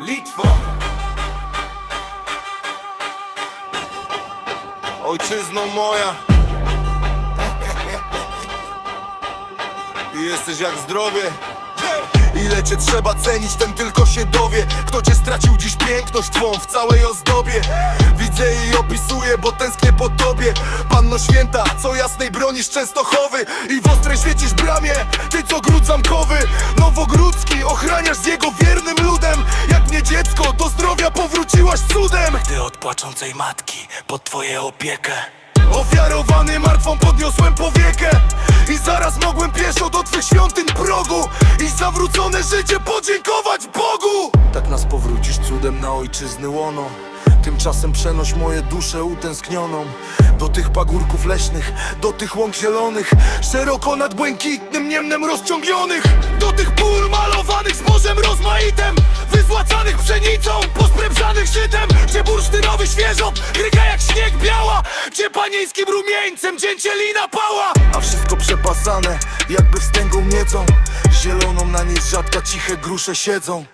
Litwo. Ojczyzno moja. I jesteś jak zdrowie. Ile cię trzeba cenić, ten tylko się dowie. Kto cię stracił dziś piękność twą w całej ozdobie? Widzę i opisuję, bo tęsknię po tobie. Panno święta, co jasnej bronisz Częstochowy? I w ostrej świecisz bramie Ty co gród zamkowy. Nowogródzki, ochraniasz z jego wiernym ludem Dziecko, do zdrowia powróciłaś cudem. Gdy od płaczącej matki pod twoję opiekę Ofiarowany martwą podniosłem powiekę. I zaraz mogłem pieszo do twych świątyń progu I za wrócone życie podziękować Bogu. Tak nas powrócisz cudem na ojczyzny łono Tymczasem przenoś moje duszę utęsknioną. Do tych pagórków leśnych, do tych łąk zielonych Szeroko nad błękitnym niemnem rozciągnionych. Do tych pól malowanych zbożem rozmaitym Pszenicą, posprężanych żytem Gdzie bursztynowy świeżot ryga jak śnieg biała Gdzie panieńskim rumieńcem dzięcielina pała. A wszystko przepasane, jakby wstęgą miedzą Zieloną na niej rzadka ciche grusze siedzą